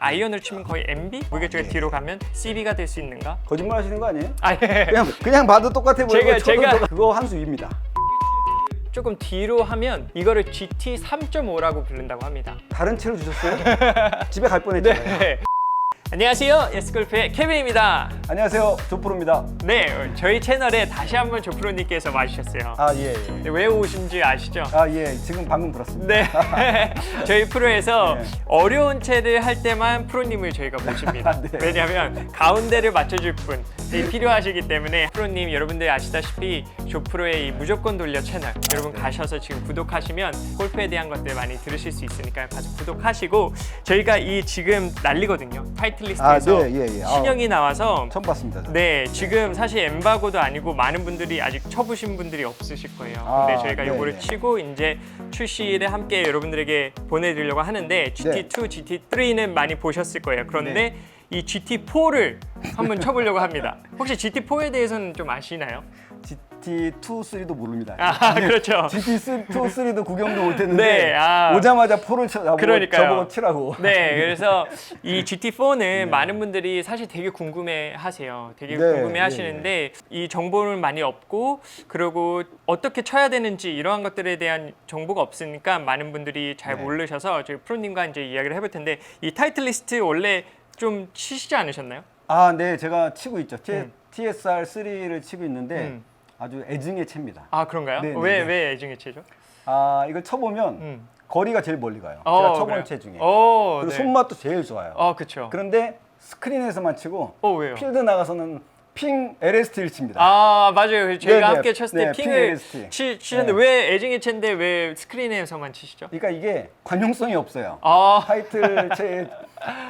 아이언을 치면 거의 MB? 무게중에 예. 뒤로 가면 CB가 될 수 있는가? 거짓말 하시는 거 아니에요? 아, 예. 그냥 그냥 봐도 똑같아 보이고 제가- 쳐도 제가- 똑같- 그거 한 수입니다. 조금 뒤로 하면 이거를 GT 3.5라고 부른다고 합니다. 다른 채로 주셨어요? 집에 갈 뻔했잖아요. 네. 안녕하세요. 예스골프의 케빈입니다. 안녕하세요, 조프로입니다. 네, 저희 채널에 다시 한번 조프로님께서 와주셨어요. 아 예, 예. 네, 왜 오신지 아시죠? 아 예, 지금 방금 들었습니다. 네. 저희 프로에서 네. 어려운 채를 할 때만 프로님을 저희가 모십니다. 네. 왜냐하면 가운데를 맞춰줄 분이 필요하시기 때문에 프로님 여러분들 아시다시피 조프로의 이 무조건 돌려 채널 여러분 네. 가셔서 지금 구독하시면 골프에 대한 것들 많이 들으실 수 있으니까 가서 구독하시고 저희가 이 지금 난리거든요. 타이틀리스트에서 아, 네, 예, 예. 아우. 신형이 나와서 처음 봤습니다. 저. 네, 지금 사실 엠바고도 아니고 많은 분들이 아직 쳐보신 분들이 없으실 거예요. 아, 근데 저희가 네, 요거를 네. 치고 이제 출시를 함께 여러분들에게 보내드리려고 하는데 GT2, GT3는 많이 보셨을 거예요. 그런데 네. 이 GT4를 한번 쳐보려고 합니다. 혹시 GT4에 대해서는 좀 아시나요? GT2, 3도 모릅니다. 아, 그렇죠. GT2, 3도 구경도 못 했는데 네, 아. 오자마자 포를 쳐 나보고 그러니까요. 저보고 치라고. 네, 그래서 이 GT4는 많은 분들이 사실 되게 궁금해 하세요. 되게 네, 궁금해 하시는데 이 정보를 많이 없고 그리고 어떻게 쳐야 되는지 이러한 것들에 대한 정보가 없으니까 많은 분들이 잘 네. 모르셔서 저희 프로님과 이제 이야기를 해볼 텐데 이 타이틀리스트 원래 좀 치시지 않으셨나요? 아, 네, 제가 치고 있죠. T, 음. TSR 3를 치고 있는데 음. 아주 애증의 채입니다. 아 그런가요? 네, 네, 왜 네. 왜 애증의 채죠? 아, 이걸 쳐보면 음. 거리가 제일 멀리 가요. 어, 제가 쳐본 그래요? 채 중에. 어, 그리고 네. 손맛도 제일 좋아요. 어, 그렇죠. 그런데 스크린에서만 치고 어 왜요? 필드 나가서는 핑 LST를 칩니다. 아 맞아요. 저희가 네, 네. 함께 쳤을 때 네, 핑을 핑 LST. 치, 치는데 네. 왜 애증의 채인데 왜 스크린에서만 치시죠? 그러니까 이게 관용성이 없어요. 아 타이틀 채의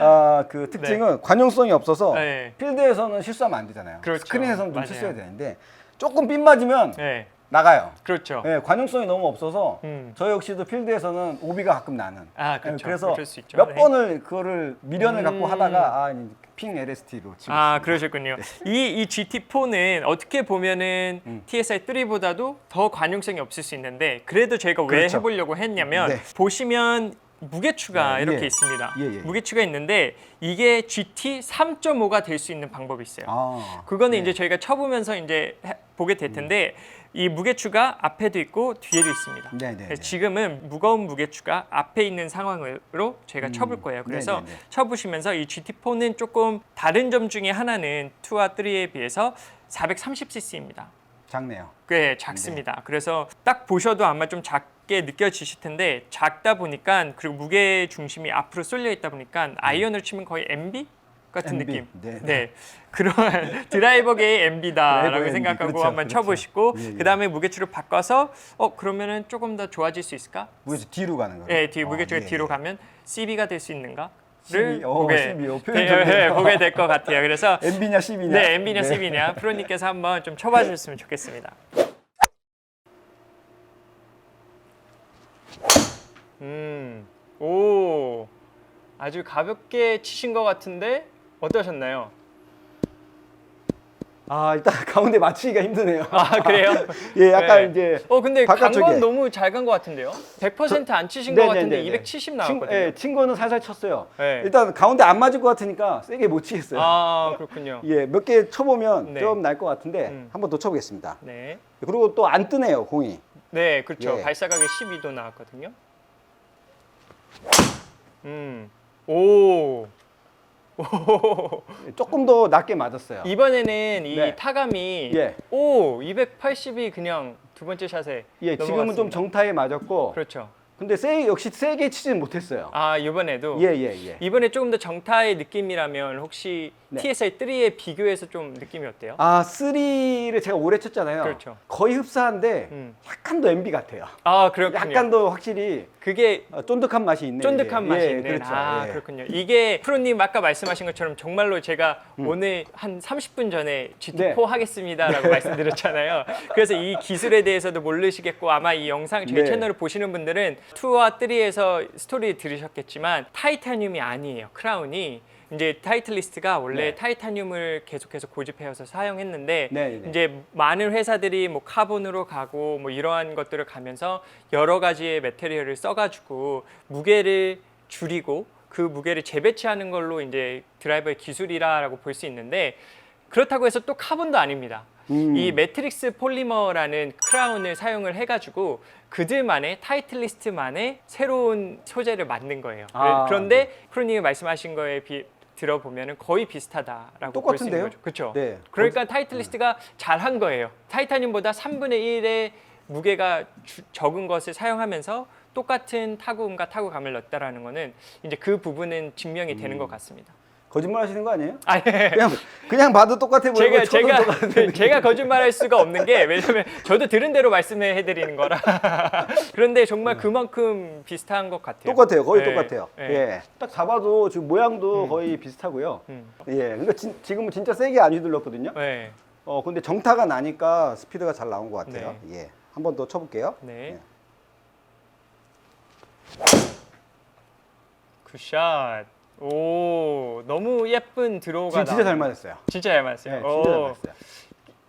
아, 그 특징은 관용성이 없어서 네. 필드에서는 실수하면 안 되잖아요. 그렇죠. 스크린에서는 좀 맞아요. 실수해야 되는데 조금 빗 맞으면 네, 나가요. 그렇죠. 네, 관용성이 너무 없어서 음. 저 역시도 필드에서는 오비가 가끔 나는. 아, 그렇죠. 네, 그래서 그럴 수 있죠. 몇 네. 번을 그거를 미련을 갖고 음. 하다가 아, 이핑 LST로 치고 아. 그러셨군요. 이, 이 GT4는 어떻게 보면은 음. TSI3보다도 더 관용성이 없을 수 있는데 그래도 저희가 왜 그렇죠. 해보려고 했냐면 네. 보시면 무게추가 네, 이렇게 예. 있습니다. 예, 예. 무게추가 있는데 이게 GT 3.5가 될 수 있는 방법이 있어요. 아, 그거는 네. 이제 저희가 쳐보면서 이제 해- 보게 될 텐데 이 무게추가 앞에도 있고 뒤에도 있습니다. 네, 네, 그래서 네. 지금은 무거운 무게추가 앞에 있는 상황으로 저희가 음, 쳐볼 거예요. 그래서 네, 네, 네. 쳐보시면서 이 GT4는 조금 다른 점 중에 하나는 2와 3에 비해서 430cc입니다. 작네요. 꽤 작습니다. 그래서 딱 보셔도 아마 좀 작 게 느껴지실 텐데 작다 보니까 그리고 무게 중심이 앞으로 쏠려 있다 보니까 아이언을 치면 거의 MB 같은 MB. 느낌. 네, 네. 네. 그런 드라이버계의 MB다라고 드라이버계 생각하고 MB. 그렇죠, 한번 그렇죠. 쳐보시고 예, 예. 그다음에 무게추를 바꿔서 어 그러면은 조금 더 좋아질 수 있을까? 무게추 뒤로 가는 거예요. 네, 뒤 무게추가 아, 예, 뒤로 예. 가면 CB가 될 수 있는가? CB, 를 어, 보게, CB, 어, 표현 네. 네, 보게 될 것 같아요. 그래서 MB냐 CB냐? 네, MB냐 CB냐 프로님께서 한번 좀 쳐봐 주셨으면 좋겠습니다. 음, 오, 아주 가볍게 치신 것 같은데 어떠셨나요? 아 일단 가운데 맞추기가 힘드네요. 아 그래요? 예, 약간 네. 이제 어 근데 바깥쪽에. 간건 너무 잘 간 것 같은데요? 100%안 치신 것 같은데 네, 네. 270 친, 나왔거든요. 예, 친 거는 살살 쳤어요. 네. 일단 가운데 안 맞을 것 같으니까 세게 못 치겠어요. 아 그렇군요. 예, 몇 개 쳐보면 네. 좀 날 것 같은데 음. 한 번 더 쳐보겠습니다. 네, 그리고 또 안 뜨네요 공이. 네 그렇죠. 예. 발사각에 12도 나왔거든요. 음, 오, 오. 조금 더 낮게 맞았어요. 이번에는 이 네. 타감이 예. 오 280이 그냥 두 번째 샷에 예, 지금은 좀 넘어갔습니다. 정타에 맞았고, 그렇죠. 근데 세 역시 세게 치지는 못했어요. 아 이번에도 예, 예, 예. 이번에 조금 더 정타의 느낌이라면 혹시 네. TSI 3에 비교해서 좀 느낌이 어때요? 아, 3를 제가 오래 쳤잖아요. 그렇죠. 거의 흡사한데 음. 약간 더 MB 같아요. 아 그렇군요. 약간 더 확실히 그게 어, 쫀득한 맛이 있네. 쫀득한 이게. 맛이 예, 있는 그렇죠. 아 예. 그렇군요. 이게 프로님 아까 말씀하신 것처럼 정말로 제가 오늘 한 30분 전에 GT4 음. 네. 하겠습니다라고 말씀드렸잖아요. 그래서 이 기술에 대해서도 모르시겠고 아마 이 영상 저희 네. 채널을 보시는 분들은 2와 3에서 스토리 들으셨겠지만 타이타늄이 아니에요. 크라운이 이제 타이틀리스트가 원래 네. 타이타늄을 계속해서 고집해서 사용했는데 네, 네. 이제 많은 회사들이 뭐 카본으로 가고 뭐 이러한 것들을 가면서 여러 가지의 메테리얼을 써가지고 무게를 줄이고 그 무게를 재배치하는 걸로 이제 드라이버의 기술이라고 볼 수 있는데 그렇다고 해서 또 카본도 아닙니다. 음. 이 매트릭스 폴리머라는 크라운을 사용을 해가지고 그들만의 타이틀리스트만의 새로운 소재를 만든 거예요. 아, 그런데 프로님이 말씀하신 거에 비, 들어보면 거의 비슷하다라고 볼 수 있는 똑같은데요? 거죠. 그렇죠. 네. 그러니까 타이틀리스트가 잘한 거예요. 타이타늄보다 3분의 1의 무게가 주- 적은 것을 사용하면서 똑같은 타구음과 타구감을 넣었다라는 거는 이제 그 부분은 증명이 음. 되는 것 같습니다. 거짓말 하시는 거 아니에요? 아, 예. 그냥 그냥 봐도 똑같아 보이고 제가 쳐도 제가 똑같은데. 제가 거짓말할 수가 없는 게 왜냐면 저도 들은 대로 말씀해 드리는 거라. 그런데 정말 그만큼 비슷한 것 같아요. 똑같아요. 거의 네, 똑같아요. 네. 예. 딱 잡아도 지금 모양도 거의 비슷하고요. 음. 예. 그러니까 진, 지금은 진짜 세게 안 휘둘렀거든요. 네. 어 근데 정타가 나니까 스피드가 잘 나온 것 같아요. 예. 한 번 더 쳐볼게요. 네. 예. 굿샷. 오, 너무 예쁜 드로우가 지금 진짜 잘 나- 맞았어요. 진짜 잘 맞았어요. 네, 진짜 잘 오, 맞았어요.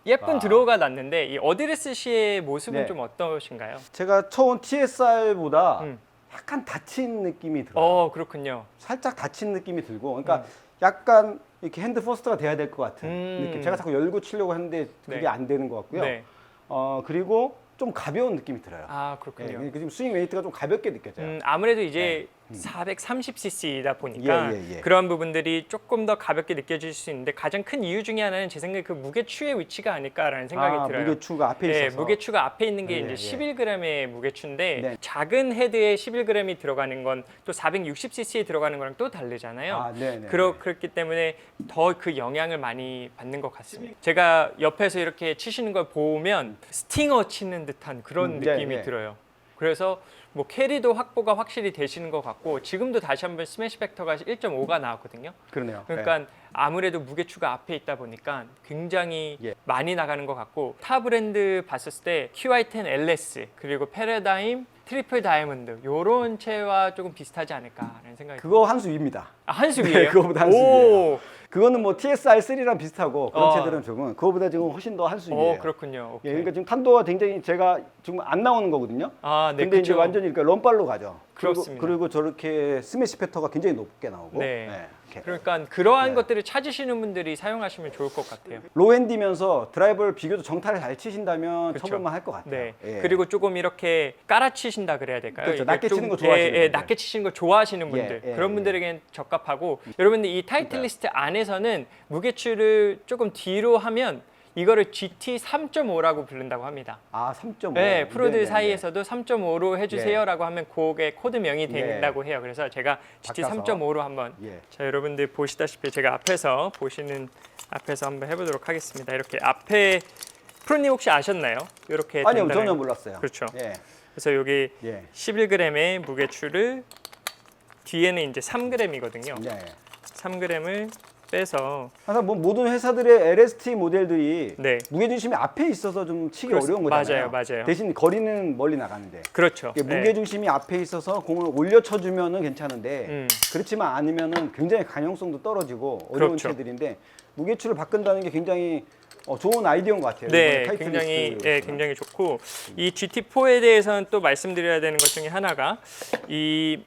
예쁜 와. 드로우가 났는데 이 어드레스 씨의 모습은 네. 좀 어떠신가요? 제가 쳐온 TSR보다 음. 약간 다친 느낌이 들어요. 어, 그렇군요. 살짝 다친 느낌이 들고, 그러니까 음. 약간 이렇게 핸드 퍼스트가 돼야 될 것 같은 음. 느낌. 제가 자꾸 열고 치려고 하는데 그게 네. 안 되는 것 같고요. 네. 어 그리고 좀 가벼운 느낌이 들어요. 아, 예, 그렇군요. 그러니까 지금 스윙 웨이트가 좀 가볍게 느껴져요. 음, 아무래도 이제 430cc이다 보니까 네. 음. 예, 예, 예. 그런 부분들이 조금 더 가볍게 느껴질 수 있는데 가장 큰 이유 중에 하나는 제 생각에 그 무게추의 위치가 아닐까라는 생각이 아, 들어요. 무게추가 앞에 네, 있어서. 무게추가 앞에 있는 게 예, 이제 예. 11g의 무게추인데 네. 작은 헤드에 11g이 들어가는 건 또 460cc에 들어가는 거랑 또 다르잖아요. 아, 네 네. 그러, 그렇기 때문에 더 그 영향을 많이 받는 것 같습니다. 제가 옆에서 이렇게 치시는 걸 보면 스팅어 치는 듯한 그런 음, 네, 느낌이 네. 들어요. 그래서 뭐 캐리도 확보가 확실히 되시는 것 같고 지금도 다시 한번 스매시 팩터가 1.5가 나왔거든요. 그러네요. 그러니까 아무래도 무게추가 앞에 있다 보니까 굉장히 예. 많이 나가는 것 같고 타 브랜드 봤을 때 QI10 LS 그리고 패러다임 트리플 다이아몬드 요런 채와 조금 비슷하지 않을까라는 생각이 그거 한 수 위입니다. 아, 한수 네, 위에요? 그거보다 한 수 위에요. 그거는 뭐 TSR3랑 비슷하고 그런 어. 채들은 조금 그거보다 지금 훨씬 더 한 수 위에요. 오, 그렇군요. 예, 오케이. 그러니까 지금 탄도가 굉장히 제가 지금 안 나오는 거거든요. 아, 네, 근데 이제 그쵸. 완전히 그러니까 런발로 가죠. 그리고, 그렇습니다. 그리고 저렇게 스매시 패터가 굉장히 높게 나오고. 네. 이렇게. 그러니까 그러한 네. 것들을 찾으시는 분들이 사용하시면 좋을 것 같아요. 로핸디면서 드라이버를 비교적 정타를 잘 치신다면 그쵸. 쳐볼만 할 것 같아요. 네. 예. 그리고 조금 이렇게 깔아치신다 그래야 될까요? 그렇죠. 이게 낮게 좀- 치는 거 좋아하시는 예, 예, 분들. 낮게 치시는 거 좋아하시는 분들 예, 예, 그런 예. 분들에겐 적합하고 여러분들 이 타이틀 리스트 안에서는 무게추를 조금 뒤로 하면 이거를 GT 3.5라고 부른다고 합니다. 아 3.5. 네, 프로들 네, 네, 사이에서도 3.5로 해주세요라고 하면 그게 코드명이 예. 된다고 해요. 그래서 제가 GT 바꿔서. 3.5로 한번 네. 예. 자 여러분들 보시다시피 제가 앞에서 보시는 앞에서 한번 해보도록 하겠습니다. 이렇게 앞에 프로님 혹시 아셨나요? 이렇게 아니요 된다는 전혀 거. 몰랐어요. 그렇죠. 예. 그래서 여기 예. 11g의 무게추를 뒤에는 이제 3g이거든요. 예. 3g을 빼서 항상 뭐 모든 회사들의 LST 모델들이 네 무게 중심이 앞에 있어서 좀 치기 그렇- 어려운 거잖아요. 맞아요, 맞아요. 대신 거리는 멀리 나가는데. 그렇죠. 이게 무게 중심이 앞에 있어서 공을 올려 쳐주면은 괜찮은데 음. 그렇지만 않으면은 굉장히 가용성도 떨어지고 어려운 그렇죠. 채들인데 무게추를 바꾼다는 게 굉장히 어, 좋은 아이디어인 것 같아요. 네, 굉장히. 예, 굉장히 좋고 이 GT4에 대해서는 또 말씀드려야 되는 것 중에 하나가 이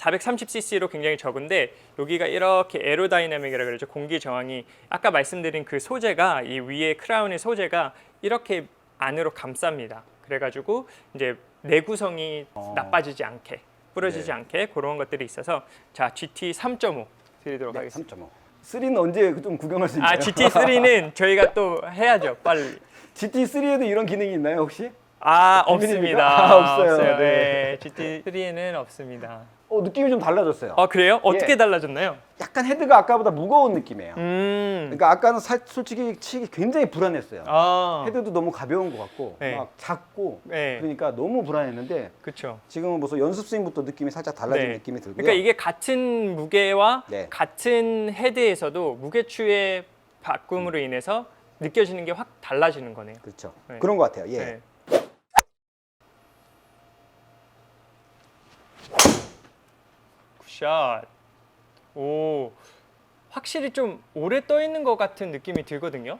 430cc로 굉장히 적은데 여기가 이렇게 에로다이나믹이라 그러죠 공기 저항이 아까 말씀드린 그 소재가 이 위에 크라운의 소재가 이렇게 안으로 감쌉니다. 그래가지고 이제 내구성이 어. 나빠지지 않게 부러지지 네. 않게 그런 것들이 있어서 자 GT 3.5 드리도록 네, 하겠습니다. 3.5. 3는 언제 좀 구경할 수 있나요? 아 GT3는 저희가 또 해야죠 빨리. GT3에도 이런 기능이 있나요 혹시? 아 비밀입니까? 없습니다. 아, 없어요. 네. GT3에는 없습니다. 어 느낌이 좀 달라졌어요. 아 그래요? 어떻게 예. 달라졌나요? 약간 헤드가 아까보다 무거운 느낌이에요. 음. 그러니까 아까는 사- 솔직히 치기 굉장히 불안했어요. 아. 헤드도 너무 가벼운 것 같고 네. 막 작고 네. 그러니까 너무 불안했는데 그렇죠. 지금은 벌써 연습 스윙부터 느낌이 살짝 달라진 네. 느낌이 들고요. 그러니까 이게 같은 무게와 네. 같은 헤드에서도 무게추의 바꿈으로 인해서 느껴지는 게 확 달라지는 거네요. 그렇죠. 네. 그런 것 같아요. 예. 네. 굿샷. 오. 확실히 좀 오래 떠 있는 것 같은 느낌이 들거든요.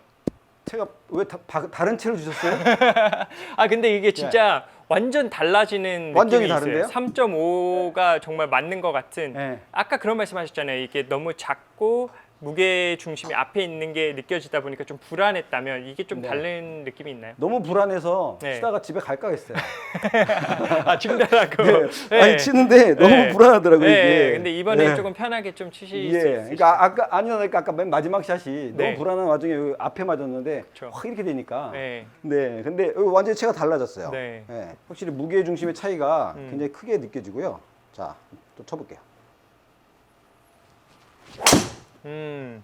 제가 왜 다, 바- 다른 채로 주셨어요? 아 근데 이게 진짜 완전 달라지는 완전히 다른데요? 있어요. 3.5가 정말 맞는 것 같은. 네. 아까 그런 말씀하셨잖아요. 이게 너무 작고 무게 중심이 앞에 있는 게 느껴지다 보니까 좀 불안했다면 이게 좀 네. 다른 느낌이 있나요? 너무 불안해서 네. 치다가 집에 갈까 했어요. 아 중단하고. 네. 아니 치는데 너무 네. 불안하더라고요 네. 이게. 근데 이번에 네. 조금 편하게 좀 치실 예. 수 있으시죠? 그러니까 아까 아니니까 아까 맨 마지막 샷이 네. 너무 불안한 와중에 여기 앞에 맞았는데 그쵸. 확 이렇게 되니까. 네. 네. 근데 여기 완전히 체가 달라졌어요. 네. 예, 확실히 무게 중심의 차이가 음. 굉장히 크게 느껴지고요. 자, 또 쳐볼게요. 음.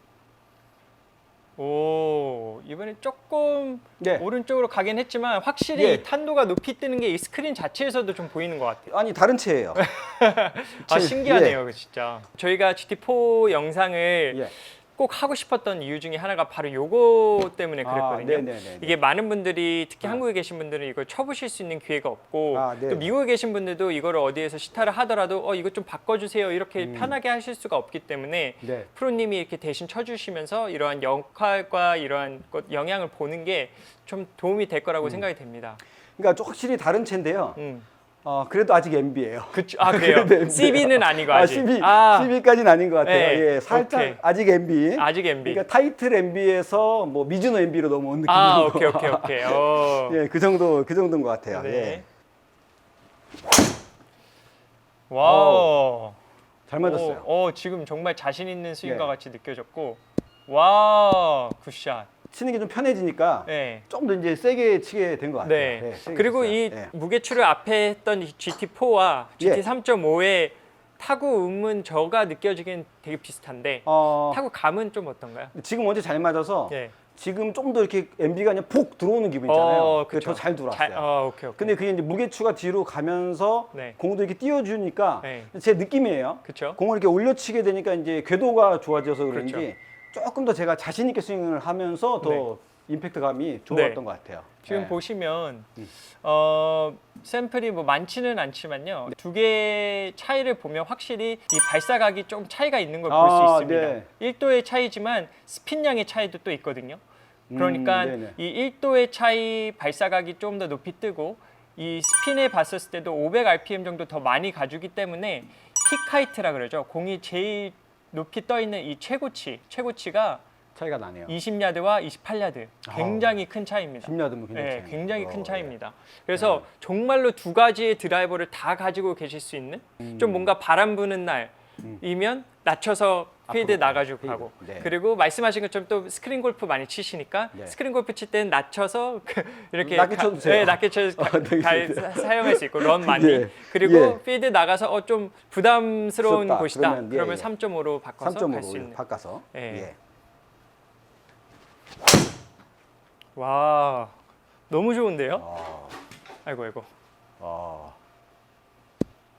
오 이번에 조금 네. 오른쪽으로 가긴 했지만 확실히 예. 이 탄도가 높이 뜨는 게 이 스크린 자체에서도 좀 보이는 것 같아요. 아니 다른 체예요. 아 제- 신기하네요, 진짜. 저희가 GT4 영상을 예. 꼭 하고 싶었던 이유 중에 하나가 바로 요거 때문에 아, 그랬거든요. 네네네. 이게 많은 분들이 특히 아. 한국에 계신 분들은 이걸 쳐보실 수 있는 기회가 없고 아, 네. 또 미국에 계신 분들도 이거를 어디에서 시타를 하더라도 어 이거 좀 바꿔주세요 이렇게 음. 편하게 하실 수가 없기 때문에 네. 프로님이 이렇게 대신 쳐주시면서 이러한 역할과 이러한 것 영향을 보는 게 좀 도움이 될 음. 거라고 생각이 됩니다. 그러니까 좀 확실히 다른 체인데요. 음. 어, 그래도 아직 MB예요. 그쵸. 아 그래요. 그래도 CB는 아니고 아, 아직. 12, 아, 12까지는 아닌 것 같아요. 네, 예, 살짝 오케이. 아직 MB. 아직 MB. 그러니까 타이틀 MB에서 뭐 미즈노 MB로 넘어온 느낌. 아 오케이 오케이 오케이. 어. 예, 그 정도 그 정도인 것 같아요. 네. 예. 와우. 잘 맞았어요. 오, 어, 지금 정말 자신 있는 스윙과 예. 같이 느껴졌고. 와, 굿샷. 치는 게 좀 편해지니까 네. 좀더 이제 세게 치게 된 것 같아요. 네. 예, 세게 그리고 쳤어요. 이 예. 무게추를 앞에 했던 이 GT4와 예. GT 3.5의 타구 음은 저가 느껴지긴 되게 비슷한데 어, 타구 감은 좀 어떤가요? 지금 원체 잘 맞아서 예. 지금 좀 더 이렇게 MB가 그냥 폭 들어오는 기분 있잖아요. 어, 그게 그쵸. 더 잘 들어왔어요. 잘, 어, 오케이 오케이. 근데 그게 이제 무게추가 뒤로 가면서 네. 공도 이렇게 띄워주니까 네. 제 느낌이에요. 그렇죠. 공을 이렇게 올려치게 되니까 이제 궤도가 좋아져서 그런지 그렇죠. 조금 더 제가 자신 있게 스윙을 하면서 더 네. 임팩트감이 좋았던 네. 것 같아요. 지금 네. 보시면 음. 어, 샘플이 뭐 많지는 않지만요. 두 개의 차이를 보면 확실히 이 발사각이 좀 차이가 있는 걸 볼 수 아, 있습니다. 네. 1도의 차이지만 스핀량의 차이도 또 있거든요. 그러니까 음. 이 1도의 차이 발사각이 좀 더 높이 뜨고 이 스핀에 봤었을 때도 500 rpm 정도 더 많이 가주기 때문에 픽하이트라 그러죠. 공이 제일 높이 떠 있는 이 최고치, 최고치가 차이가 나네요. 20야드와 28야드. 굉장히 큰 차이입니다. 10야드면 굉장히 네, 차이. 굉장히 어, 큰 예. 차이입니다. 그래서 정말로 두 가지의 드라이버를 다 가지고 계실 수 있는 좀 뭔가 바람 부는 날이면 낮춰서 필드 앞으로 나가지고 필드. 가고 네. 그리고 말씀하신 것처럼 또 스크린 골프 많이 치시니까 네. 스크린 골프 칠 때는 낮춰서 그 이렇게 낮게 가- 쳐도 돼요. 네, 낮게 쳐서 가- 어, 네, 가- 네. 사- 사용할 수 있고 런 많이 예. 그리고 예. 필드 나가서 어, 좀 부담스러운 무섭다. 곳이다 그러면, 예, 그러면 예. 3.5로 바꿔서 갈 수 3.5로 있는 바꿔서. 예. 예. 와 너무 좋은데요? 아, 아이고 아이고 아.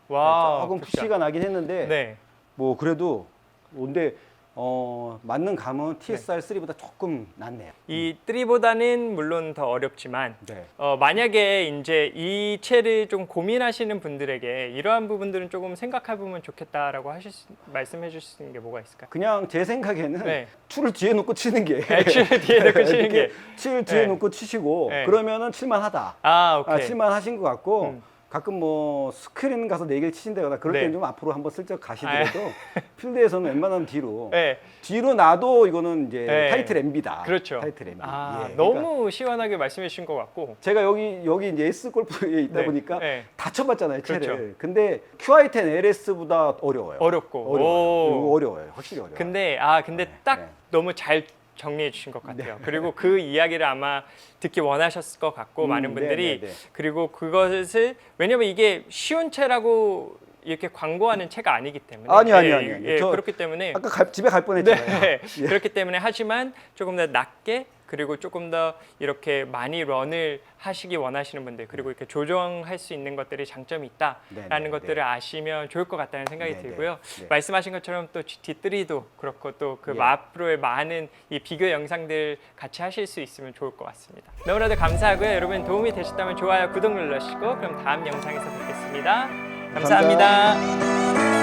와 조금. 푸시가 나긴 했는데 네. 뭐 그래도 근데 어, 맞는 감은 TSR 3보다 조금 낫네요. 이 3보다는 물론 더 어렵지만 네. 어, 만약에 이제 이 채를 좀 고민하시는 분들에게 이러한 부분들은 조금 생각해 보면 좋겠다라고 하실 수, 말씀해 주실 수 있는 게 뭐가 있을까요? 그냥 제 생각에는 네. 추를 뒤에 놓고 치는 게 네, 추를 뒤에 놓고 치는 게. 칠 뒤에 네. 놓고 치시고 네. 그러면은 칠만하다. 아, 오케이. 아, 칠만 하신 것 같고 음. 가끔 뭐 스크린 가서 네 개를 치신다거나 그럴 네. 때는 좀 앞으로 한번 슬쩍 가시더라도 필드에서는 웬만하면 뒤로 네, 뒤로 놔도 이거는 이제 네. 타이틀 MB다. 그렇죠. 타이틀 MB. 아, 예, 너무 그러니까 시원하게 말씀해 주신 것 같고. 제가 여기 여기 이제 S 골프에 있다 네, 보니까 네. 다 쳐봤잖아요 채를. 그렇죠. 근데 QI10 LS보다 어려워요. 어렵고. 어려워요. 오. 어려워요. 확실히 어려워요. 근데 아 근데 네, 딱 네. 너무 잘 정리해 주신 것 같아요. 그리고 그 이야기를 아마 듣기 원하셨을 것 같고 음, 많은 분들이 네, 네, 네. 그리고 그것을 왜냐면 이게 쉬운 채라고 이렇게 광고하는 채가 아니기 때문에 아니, 아니, 예, 아니, 예, 아니. 예, 저 그렇기 때문에 아까 갈- 집에 갈 뻔했잖아요. 네. 예. 그렇기 때문에 하지만 조금 더 낮게 그리고 조금 더 이렇게 많이 런을 하시기 원하시는 분들 그리고 이렇게 조정할 수 있는 것들이 장점이 있다라는 네, 네, 것들을 네. 아시면 좋을 것 같다는 생각이 네, 네, 들고요. 네. 말씀하신 것처럼 또 GT3도 그렇고 또그 예. 앞으로의 많은 이 비교 영상들 같이 하실 수 있으면 좋을 것 같습니다. 너무나도 감사하고요. 여러분 도움이 되셨다면 좋아요, 구독 눌러주시고 그럼 다음 영상에서 뵙겠습니다 감사합니다. 감사합니다.